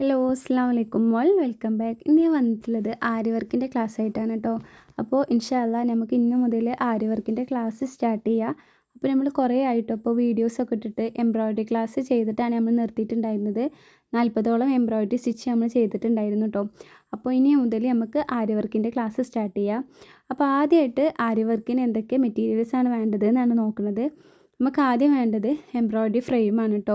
Hello അസ്സാം വലൈക്കും മോൾ welcome back. ഇന്ന് ഞാൻ വന്നിട്ടുള്ളത് ആര്യ വർക്കിന്റെ ക്ലാസ് ആയിട്ടാണ് കേട്ടോ. അപ്പോൾ ഇൻഷാല്ല നമുക്ക് ഇന്ന് മുതൽ ആര്യ വർക്കിന്റെ ക്ലാസ് സ്റ്റാർട്ട് ചെയ്യുക അപ്പോൾ നമ്മൾ കുറേ ആയിട്ടോ അപ്പോൾ വീഡിയോസൊക്കെ ഇട്ടിട്ട് എംബ്രോയ്ഡറി ക്ലാസ് ചെയ്തിട്ടാണ് നമ്മൾ നിർത്തിയിട്ടുണ്ടായിരുന്നത്. നാൽപ്പതോളം എംബ്രോയ്ഡറി സ്റ്റിച്ച് നമ്മൾ ചെയ്തിട്ടുണ്ടായിരുന്നു കേട്ടോ. അപ്പോൾ ഇനി മുതൽ നമുക്ക് ആര്യ വർക്കിന്റെ ക്ലാസ് സ്റ്റാർട്ട് ചെയ്യാം. അപ്പോൾ ആദ്യമായിട്ട് ആര്യ വർക്കിന് എന്തൊക്കെ മെറ്റീരിയൽസാണ് വേണ്ടത് എന്നാണ് നോക്കുന്നത്. നമുക്ക് ആദ്യം വേണ്ടത് എംബ്രോയ്ഡറി ഫ്രെയിമാണ് കേട്ടോ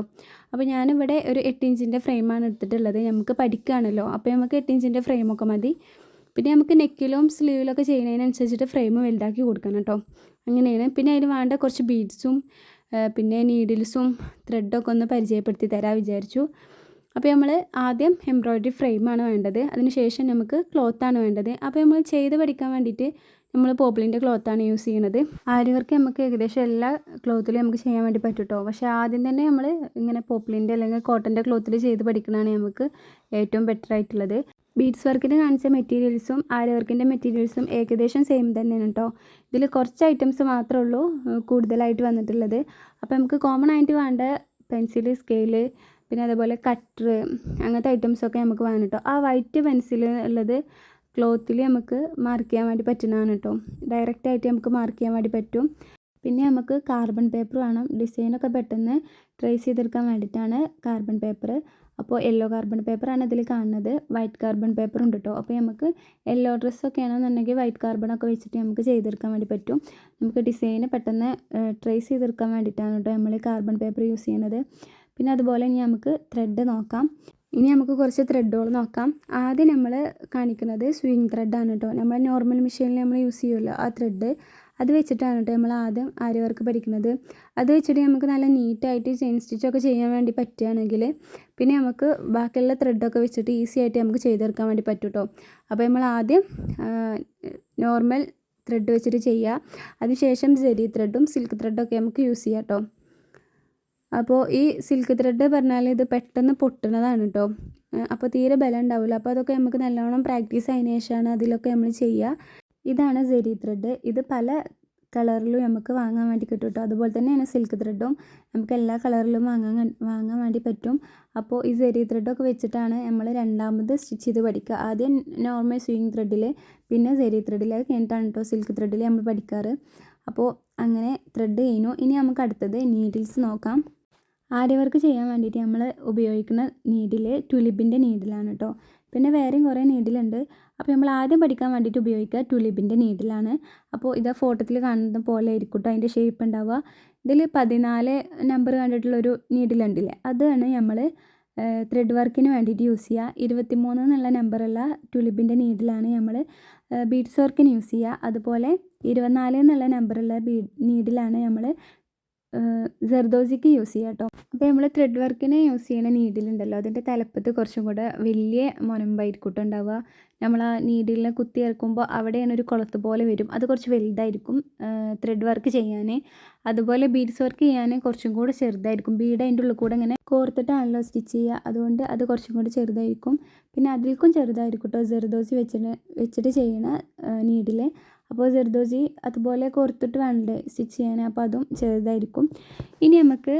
അപ്പോൾ ഞാനിവിടെ ഒരു എട്ട് ഇഞ്ചിന്റെ ഫ്രെയിമാണ് എടുത്തിട്ടുള്ളത്. നമുക്ക് പഠിക്കുകയാണല്ലോ അപ്പോൾ നമുക്ക് എട്ട് ഇഞ്ചിന്റെ ഫ്രെയിമൊക്കെ മതി. പിന്നെ നമുക്ക് നെക്കിലും സ്ലീവിലൊക്കെ ചെയ്യുന്നതിനനുസരിച്ചിട്ട് ഫ്രെയിം വലുതാക്കി കൊടുക്കണം കേട്ടോ അങ്ങനെയാണ്. പിന്നെ അതിന് വേണ്ട കുറച്ച് ബീഡ്സും പിന്നെ നീഡിൽസും ത്രെഡൊക്കെ ഒന്ന് പരിചയപ്പെടുത്തി തരാൻ വിചാരിച്ചു. അപ്പോൾ നമ്മൾ ആദ്യം എംബ്രോയ്ഡറി ഫ്രെയിമാണ് വേണ്ടത്. അതിനുശേഷം നമുക്ക് ക്ലോത്താണ് വേണ്ടത്. അപ്പോൾ നമ്മൾ ചെയ്ത് പഠിക്കാൻ വേണ്ടിയിട്ട് നമ്മൾ പോപ്പിളിന്റെ ക്ലോത്താണ് യൂസ് ചെയ്യുന്നത്. ആരി വർക്ക് നമുക്ക് ഏകദേശം എല്ലാ ക്ലോത്തിലും നമുക്ക് ചെയ്യാൻ വേണ്ടി പറ്റും കേട്ടോ പക്ഷേ ആദ്യം തന്നെ നമ്മൾ ഇങ്ങനെ പോപ്പിളിന്റെ അല്ലെങ്കിൽ കോട്ടന്റെ ക്ലോത്തിൽ ചെയ്ത് പഠിക്കണതാണ് നമുക്ക് ഏറ്റവും ബെറ്റർ ആയിട്ടുള്ളത്. ബീഡ്സ് വർക്കിന് കാണിച്ച മെറ്റീരിയൽസും ആരി വർക്കിന്റെ മെറ്റീരിയൽസും ഏകദേശം സെയിം തന്നെയാണ് കേട്ടോ ഇതിൽ കുറച്ച് ഐറ്റംസ് മാത്രമേ ഉള്ളൂ കൂടുതലായിട്ട് വന്നിട്ടുള്ളത്. അപ്പോൾ നമുക്ക് കോമൺ ആയിട്ട് വേണ്ട പെൻസിൽ സ്കെയിൽ പിന്നെ അതുപോലെ കട്ടർ അങ്ങനത്തെ ഐറ്റംസൊക്കെ നമുക്ക് വേണം കേട്ടോ ആ വൈറ്റ് പെൻസിൽ ഉള്ളത് ക്ലോത്തിൽ നമുക്ക് മാർക്ക് ചെയ്യാൻ വേണ്ടി പറ്റുന്നതാണ് കേട്ടോ ഡയറക്റ്റായിട്ട് നമുക്ക് മാർക്ക് ചെയ്യാൻ വേണ്ടി പറ്റും. പിന്നെ നമുക്ക് കാർബൺ പേപ്പർ വേണം. ഡിസൈനൊക്കെ പെട്ടെന്ന് ട്രേസ് ചെയ്തെടുക്കാൻ വേണ്ടിയിട്ടാണ് കാർബൺ പേപ്പർ അപ്പോൾ യെല്ലോ കാർബൺ പേപ്പറാണ് ഇതിൽ കാണുന്നത്. വൈറ്റ് കാർബൺ പേപ്പർ ഉണ്ട് കേട്ടോ അപ്പോൾ നമുക്ക് യെല്ലോ ഡ്രസ്സൊക്കെ ആണെന്നുണ്ടെങ്കിൽ വൈറ്റ് കാർബണൊക്കെ വെച്ചിട്ട് നമുക്ക് ചെയ്തെടുക്കാൻ വേണ്ടി പറ്റും. നമുക്ക് ഡിസൈന് പെട്ടെന്ന് ട്രേസ് ചെയ്തെടുക്കാൻ വേണ്ടിയിട്ടാണ് കേട്ടോ നമ്മൾ കാർബൺ പേപ്പർ യൂസ് ചെയ്യുന്നത്. പിന്നെ അതുപോലെ ഇനി നമുക്ക് ത്രെഡ് നോക്കാം. ഇനി നമുക്ക് കുറച്ച് ത്രെഡുകൾ നോക്കാം. ആദ്യം നമ്മൾ കാണിക്കുന്നത് സ്വിങ് ത്രെഡാണ് കേട്ടോ നമ്മൾ നോർമൽ മെഷീനിൽ നമ്മൾ യൂസ് ചെയ്യുമല്ലോ ആ ത്രെഡ് അത് വെച്ചിട്ടാണ് കേട്ടോ നമ്മൾ ആദ്യം ആര്യ വർക്ക് പഠിക്കുന്നത്. അത് വെച്ചിട്ട് നമുക്ക് നല്ല നീറ്റായിട്ട് ചെയിൻ സ്റ്റിച്ചൊക്കെ ചെയ്യാൻ വേണ്ടി പറ്റുകയാണെങ്കിൽ പിന്നെ നമുക്ക് ബാക്കിയുള്ള ത്രെഡൊക്കെ വെച്ചിട്ട് ഈസി ആയിട്ട് നമുക്ക് ചെയ്തെടുക്കാൻ വേണ്ടി പറ്റും കേട്ടോ അപ്പോൾ നമ്മൾ ആദ്യം നോർമൽ ത്രെഡ് വെച്ചിട്ട് ചെയ്യുക അതിനുശേഷം ജെരി ത്രെഡും സിൽക്ക് ത്രെഡൊക്കെ നമുക്ക് യൂസ് ചെയ്യാം കേട്ടോ അപ്പോൾ ഈ സിൽക്ക് ത്രെഡ് പറഞ്ഞാൽ ഇത് പെട്ടെന്ന് പൊട്ടുന്നതാണ് കേട്ടോ അപ്പോൾ തീരെ ബലം ഉണ്ടാവില്ല അപ്പോൾ അതൊക്കെ നമുക്ക് നല്ലോണം പ്രാക്ടീസ് ആയതിനു ശേഷമാണ് അതിലൊക്കെ നമ്മൾ ചെയ്യുക ഇതാണ് ജെരി ത്രെഡ് ഇത് പല കളറിലും നമുക്ക് വാങ്ങാൻ വേണ്ടി കിട്ടും കേട്ടോ അതുപോലെ തന്നെയാണ് സിൽക്ക് ത്രെഡും നമുക്ക് എല്ലാ കളറിലും വാങ്ങാൻ വാങ്ങാൻ വേണ്ടി പറ്റും. അപ്പോൾ ഈ സെരി ത്രെഡൊക്കെ വെച്ചിട്ടാണ് നമ്മൾ രണ്ടാമത് സ്റ്റിച്ച് ചെയ്ത് പഠിക്കുക ആദ്യം നോർമൽ സ്വിങ് ത്രെഡിൽ പിന്നെ സെരി ത്രെഡിൽ അത് കഴിഞ്ഞിട്ടാണ് കേട്ടോ സിൽക്ക് ത്രെഡിൽ നമ്മൾ പഠിക്കാറ്. അപ്പോൾ അങ്ങനെ ത്രെഡ് കഴിഞ്ഞു ഇനി നമുക്ക് അടുത്തത് നീഡിൽസ് നോക്കാം. ആര്യ വർക്ക് ചെയ്യാൻ വേണ്ടിയിട്ട് നമ്മൾ ഉപയോഗിക്കുന്ന നീഡിൽ ടുലിബിന്റെ നീഡിലാണ് കേട്ടോ പിന്നെ വേറെയും കുറേ നീഡിലുണ്ട് അപ്പോൾ നമ്മൾ ആദ്യം പഠിക്കാൻ വേണ്ടിയിട്ട് ഉപയോഗിക്കുക ടുലിബിന്റെ നീഡിലാണ് അപ്പോൾ ഇതാ ഫോട്ടോത്തിൽ കാണുന്ന പോലെ ആയിരിക്കും കേട്ടോ അതിന്റെ ഷേപ്പ് ഉണ്ടാവുക. ഇതിൽ പതിനാല് നമ്പർ കണ്ടിട്ടുള്ളൊരു നീഡിലുണ്ടല്ലേ അതാണ് നമ്മൾ ത്രെഡ് വർക്കിന് വേണ്ടിയിട്ട് യൂസ് ചെയ്യുക. ഇരുപത്തിമൂന്ന് എന്നുള്ള നമ്പറുള്ള ടുലിബിന്റെ നീഡിലാണ് നമ്മൾ ബീഡ്സ് വർക്കിന് യൂസ് ചെയ്യുക. അതുപോലെ ഇരുപത്തിനാല് എന്നുള്ള നമ്പറുള്ള ബീ നീഡിലാണ് നമ്മൾ ജർദോസിക്ക് യൂസ് ചെയ്യാം കേട്ടോ അപ്പോൾ നമ്മൾ ത്രെഡ് വർക്കിന് യൂസ് ചെയ്യണ നീഡിലുണ്ടല്ലോ അതിന്റെ തലപ്പത്ത് കുറച്ചും കൂടെ വലിയ മുനമ്പായിരിക്കും ഉണ്ടാവുക നമ്മൾ ആ നീഡിലിനെ കുത്തി ഇറക്കുമ്പോൾ അവിടെയാണ് ഒരു കുളത്ത് പോലെ വരും. അത് കുറച്ച് വലുതായിരിക്കും ത്രെഡ് വർക്ക് ചെയ്യാൻ അതുപോലെ ബീഡ്സ് വർക്ക് ചെയ്യാൻ കുറച്ചും കൂടെ ചെറുതായിരിക്കും. ബീഡ് അതിന്റെ ഉള്ളിൽ കൂടെ ഇങ്ങനെ കോർത്തിട്ടാണല്ലോ സ്റ്റിച്ച് ചെയ്യുക. അതുകൊണ്ട് അത് കുറച്ചും കൂടെ ചെറുതായിരിക്കും. പിന്നെ അതിൽക്കും ചെറുതായിരിക്കും കേട്ടോ ജെർദോസി വെച്ചിട്ട് വെച്ചിട്ട് ചെയ്യണ നീഡിൽ അപ്പോൾ ജർദോജി അതുപോലെ കോർത്തിട്ട് വേണ്ടേ സ്റ്റിച്ച് ചെയ്യാൻ? അപ്പോൾ അതും ചെറുതായിരിക്കും. ഇനി നമുക്ക്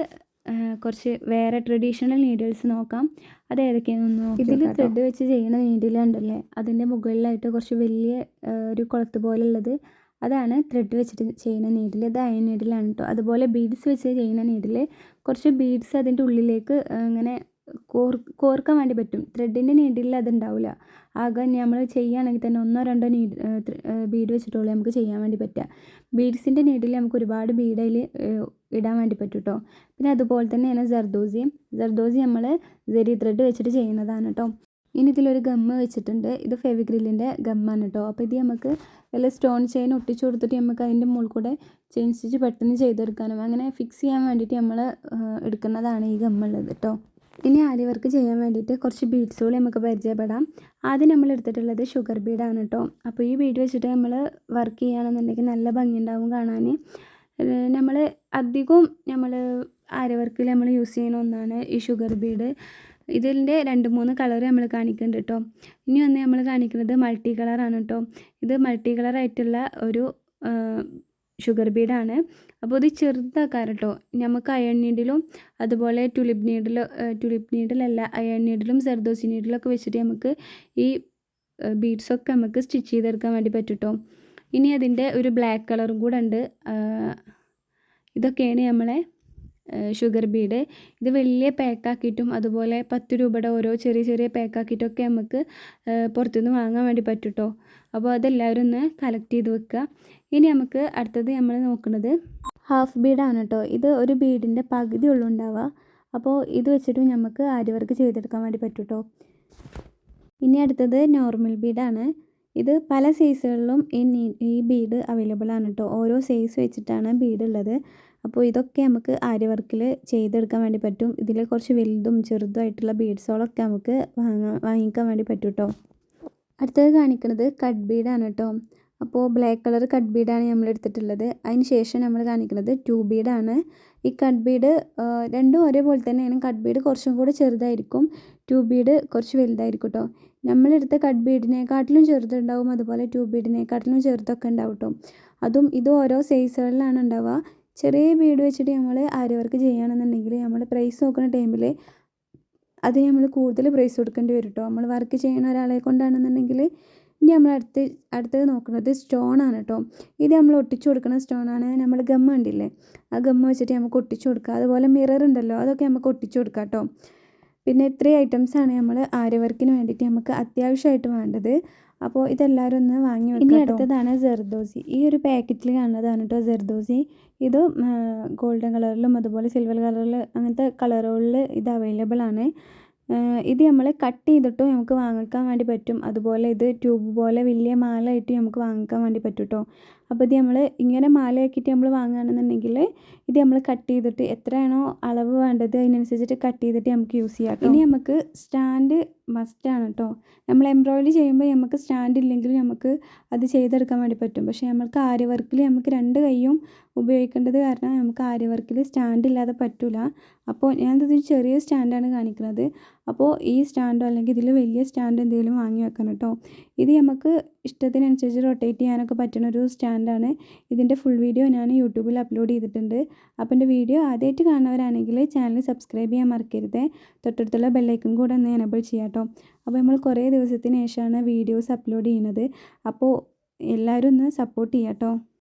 കുറച്ച് വേറെ ട്രഡീഷണൽ നീഡിൽസ് നോക്കാം. അത് ഏതൊക്കെയാണെന്ന് നോക്കാം ഇതിൽ ത്രെഡ് വെച്ച് ചെയ്യുന്ന നീഡിലുണ്ടല്ലേ അതിന്റെ മുകളിലായിട്ട് കുറച്ച് വലിയ ഒരു കുളത്ത് പോലെ ഉള്ളത് അതാണ് ത്രെഡ് വെച്ചിട്ട് ചെയ്യുന്ന നീഡിൽ ഇത് അയൺ നീഡിലാണ് കേട്ടോ അതുപോലെ ബീഡ്സ് വെച്ച് ചെയ്യുന്ന നീഡിൽ കുറച്ച് ബീഡ്സ് അതിന്റെ ഉള്ളിലേക്ക് ഇങ്ങനെ കോർ കോർക്കാൻ വേണ്ടി പറ്റും. ത്രെഡിന്റെ നീഡിൽ അതുണ്ടാവില്ല ആകെ നമ്മൾ ചെയ്യുകയാണെങ്കിൽ തന്നെ ഒന്നോ രണ്ടോ നീഡ് ബീഡ് വെച്ചിട്ടുള്ളൂ നമുക്ക് ചെയ്യാൻ വേണ്ടി പറ്റുക. ബീഡ്സിന്റെ നീഡിൽ നമുക്ക് ഒരുപാട് ബീഡ് അതിൽ ഇടാൻ വേണ്ടി പറ്റും കേട്ടോ. പിന്നെ അതുപോലെ തന്നെയാണ് ജർദോസിയും ജർദോസി നമ്മൾ ജെറി ത്രെഡ് വെച്ചിട്ട് ചെയ്യുന്നതാണ് കേട്ടോ. ഇനി ഇതിലൊരു ഗമ്മ് വെച്ചിട്ടുണ്ട്. ഇത് ഫെവിഗ്രില്ലിന്റെ ഗമ്മാണ് കേട്ടോ. അപ്പോൾ ഇത് നമുക്ക് വല്ല സ്റ്റോൺ ചെയിൻ ഒട്ടിച്ചു കൊടുത്തിട്ട് നമുക്ക് അതിന്റെ മുകളിൽ കൂടെ ചെയിൻ സ്റ്റിച്ച് പെട്ടെന്ന് ചെയ്തെടുക്കാനും അങ്ങനെ ഫിക്സ് ചെയ്യാൻ വേണ്ടിയിട്ട് നമ്മൾ എടുക്കുന്നതാണ് ഈ ഗമ്മുള്ളത് കേട്ടോ. ഇനി ആരി വർക്ക് ചെയ്യാൻ വേണ്ടിയിട്ട് കുറച്ച് ബീഡ്സുകൾ നമുക്ക് പരിചയപ്പെടാം. ആദ്യം നമ്മൾ എടുത്തിട്ടുള്ളത് ഷുഗർ ബീഡാണ് കേട്ടോ അപ്പോൾ ഈ ബീഡ് വെച്ചിട്ട് നമ്മൾ വർക്ക് ചെയ്യുകയാണെന്നുണ്ടെങ്കിൽ നല്ല ഭംഗിയുണ്ടാവും കാണാൻ. നമ്മൾ അധികവും നമ്മൾ ആരി വർക്കിൽ നമ്മൾ യൂസ് ചെയ്യുന്ന ഒന്നാണ് ഈ ഷുഗർ ബീഡ് ഇതിന്റെ രണ്ട് മൂന്ന് കളർ നമ്മൾ കാണിക്കുന്നുണ്ട് കേട്ടോ ഇനി ഒന്ന് നമ്മൾ കാണിക്കുന്നത് മൾട്ടി കളറാണ് കേട്ടോ ഇത് മൾട്ടി കളറായിട്ടുള്ള ഒരു ഷുഗർ ബീഡാണ് അപ്പോൾ ഇത് ചെറുതാക്കാറ് കേട്ടോ നമുക്ക് അയൺ നീഡിലും അതുപോലെ ടുലിപ്പ് നീഡിൽ ടുലിപ്പ് നീഡിലല്ല അയൺ നീഡിലും സെർദോസി നീഡിലൊക്കെ വെച്ചിട്ട് നമുക്ക് ഈ ബീഡ്സൊക്കെ നമുക്ക് സ്റ്റിച്ച് ചെയ്തെടുക്കാൻ വേണ്ടി പറ്റും ഇനി അതിന്റെ ഒരു ബ്ലാക്ക് കളറും കൂടെ ഉണ്ട്. ഇതൊക്കെയാണ് നമ്മളെ ഷുഗർ ബീഡ് ഇത് വലിയ പാക്കാക്കിയിട്ടും അതുപോലെ പത്ത് രൂപയുടെ ഓരോ ചെറിയ ചെറിയ പാക്കാക്കിയിട്ടൊക്കെ നമുക്ക് പുറത്തുനിന്ന് വാങ്ങാൻ വേണ്ടി പറ്റും കേട്ടോ അപ്പോൾ അതെല്ലാവരും ഒന്ന് കളക്ട് ചെയ്ത് വെക്കുക. ഇനി നമുക്ക് അടുത്തത് നമ്മൾ നോക്കുന്നത് ഹാഫ് ബീഡാണ് കേട്ടോ. ഇത് ഒരു ബീഡിന്റെ പകുതി ഉള്ളു ഉണ്ടാവുക. അപ്പോൾ ഇത് വെച്ചിട്ട് നമുക്ക് ആരി വർക്ക് ചെയ്തെടുക്കാൻ വേണ്ടി പറ്റും കേട്ടോ. ഇനി അടുത്തത് നോർമൽ ബീഡാണ്. ഇത് പല സൈസുകളിലും ഈ ഈ ബീഡ് അവൈലബിൾ ആണ് കേട്ടോ. ഓരോ സൈസ് വെച്ചിട്ടാണ് ബീഡ് ഉള്ളത്. അപ്പോൾ ഇതൊക്കെ നമുക്ക് ആരി വർക്കിൽ ചെയ്തെടുക്കാൻ വേണ്ടി പറ്റും. ഇതിൽ കുറച്ച് വലുതും ചെറുതുമായിട്ടുള്ള ബീഡ്സുകളൊക്കെ നമുക്ക് വാങ്ങാൻ വാങ്ങിക്കാൻ വേണ്ടി പറ്റും കേട്ടോ. അടുത്തത് കാണിക്കുന്നത് കട്ട് ബീഡാണ് കേട്ടോ. അപ്പോൾ ബ്ലാക്ക് കളർ കട്ട് ബീഡാണ് നമ്മൾ എടുത്തിട്ടുള്ളത്. അതിന് ശേഷം നമ്മൾ കാണിക്കുന്നത് ട്യൂബ് ബീഡാണ് ഈ കട്ട് ബീഡ് രണ്ടും ഒരേപോലെ തന്നെയാണ്. കട്ട് ബീഡ് കുറച്ചും കൂടി ചെറുതായിരിക്കും. ട്യൂബ് ബീഡ് കുറച്ച് വലുതായിരിക്കും കേട്ടോ നമ്മളെടുത്ത കട്ട് ബീഡിനെക്കാട്ടിലും ചെറുതുണ്ടാവും. അതുപോലെ ട്യൂബ് ബീഡിനെക്കാട്ടിലും ചെറുതൊക്കെ ഉണ്ടാവും കേട്ടോ അതും ഇത് ഓരോ സൈസുകളിലാണ് ഉണ്ടാവുക. ചെറിയ ബീഡ് വെച്ചിട്ട് നമ്മൾ ആരവർക്ക് ചെയ്യുകയാണെന്നുണ്ടെങ്കിൽ നമ്മൾ പ്രൈസ് നോക്കുന്ന ടൈമിൽ അതിന് നമ്മൾ കൂടുതൽ പ്രൈസ് കൊടുക്കേണ്ടി വരും കേട്ടോ നമ്മൾ വർക്ക് ചെയ്യുന്ന ഒരാളെ കൊണ്ടാണെന്നുണ്ടെങ്കിൽ ഇനി നമ്മൾ അടുത്ത് അടുത്തത് നോക്കുന്നത് സ്റ്റോൺ ആണ് കേട്ടോ ഇത് നമ്മൾ ഒട്ടിച്ചു കൊടുക്കുന്ന സ്റ്റോൺ ആണ്. നമ്മൾ ഗമ്മ കണ്ടില്ലേ? ആ ഗമ്മ വെച്ചിട്ട് നമുക്ക് ഒട്ടിച്ചു കൊടുക്കുക അതുപോലെ മിറർ ഉണ്ടല്ലോ. അതൊക്കെ നമുക്ക് ഒട്ടിച്ചു കൊടുക്കാം കേട്ടോ പിന്നെ ഇത്രയും ഐറ്റംസാണ് നമ്മൾ ആര്യ വർക്കിന് വേണ്ടിയിട്ട് നമുക്ക് അത്യാവശ്യമായിട്ട് വേണ്ടത്. അപ്പോൾ ഇതെല്ലാവരും ഒന്ന് വാങ്ങി വെക്കാം ഇനി അടുത്തതാണ് ജെർദോസി ഈ ഒരു പാക്കറ്റിൽ കാണുന്നതാണ് കേട്ടോ ജെർദോസി ഇത് ഗോൾഡൻ കളറിലും അതുപോലെ സിൽവർ കളറിൽ അങ്ങനത്തെ കളറുകളിൽ ഇത് അവൈലബിൾ ആണ്. ഇത് നമ്മൾ കട്ട് ചെയ്തിട്ടും നമുക്ക് വാങ്ങിക്കാൻ വേണ്ടി പറ്റും. അതുപോലെ ഇത് ട്യൂബ് പോലെ വലിയ മാലയായിട്ട് നമുക്ക് വാങ്ങിക്കാൻ വേണ്ടി പറ്റും കേട്ടോ അപ്പോൾ ഇത് നമ്മൾ ഇങ്ങനെ മാലയാക്കിയിട്ട് നമ്മൾ വാങ്ങുകയാണെന്നുണ്ടെങ്കിൽ ഇത് നമ്മൾ കട്ട് ചെയ്തിട്ട് എത്രയാണോ അളവ് വേണ്ടത് അതിനനുസരിച്ചിട്ട് കട്ട് ചെയ്തിട്ട് നമുക്ക് യൂസ് ചെയ്യാം. ഇനി നമുക്ക് സ്റ്റാൻഡ് മസ്റ്റാണ് കേട്ടോ നമ്മൾ എംബ്രോയിഡറി ചെയ്യുമ്പോൾ നമുക്ക് സ്റ്റാൻഡ് ഇല്ലെങ്കിൽ നമുക്ക് അത് ചെയ്തെടുക്കാൻ വേണ്ടി പറ്റും. പക്ഷേ നമുക്ക് ആര്യ വർക്കിൽ നമുക്ക് രണ്ട് കൈയും ഉപയോഗിക്കേണ്ടത് കാരണം നമുക്ക് ആര്യ വർക്കിൽ സ്റ്റാൻഡ് ഇല്ലാതെ പറ്റില്ല അപ്പോൾ ഞാൻ ഞാനിത് ചെറിയ സ്റ്റാൻഡാണ് കാണിക്കുന്നത്. അപ്പോൾ ഈ സ്റ്റാൻഡോ അല്ലെങ്കിൽ ഇതിൽ വലിയ സ്റ്റാൻഡ് എന്തെങ്കിലും വാങ്ങി വെക്കണം കേട്ടോ ഇത് നമുക്ക് ഇഷ്ടത്തിനനുസരിച്ച് റൊട്ടേറ്റ് ചെയ്യാനൊക്കെ പറ്റുന്ന ഒരു സ്റ്റാൻഡാണ് ഇതിന്റെ ഫുൾ വീഡിയോ ഞാൻ യൂട്യൂബിൽ അപ്ലോഡ് ചെയ്തിട്ടുണ്ട്. അപ്പോൾ എന്റെ വീഡിയോ ആദ്യമായിട്ട് കാണുന്നവരാണെങ്കിൽ ചാനൽ സബ്സ്ക്രൈബ് ചെയ്യാൻ മറക്കരുത്. തൊട്ടടുത്തുള്ള ബെല്ലൈക്കും കൂടെ ഒന്ന് എനബിൾ ചെയ്യാം കേട്ടോ. അപ്പോൾ നമ്മൾ കുറേ ദിവസത്തിന് ശേഷമാണ് വീഡിയോസ് അപ്ലോഡ് ചെയ്യുന്നത്. അപ്പോൾ എല്ലാവരും ഒന്ന് സപ്പോർട്ട് ചെയ്യാം കേട്ടോ.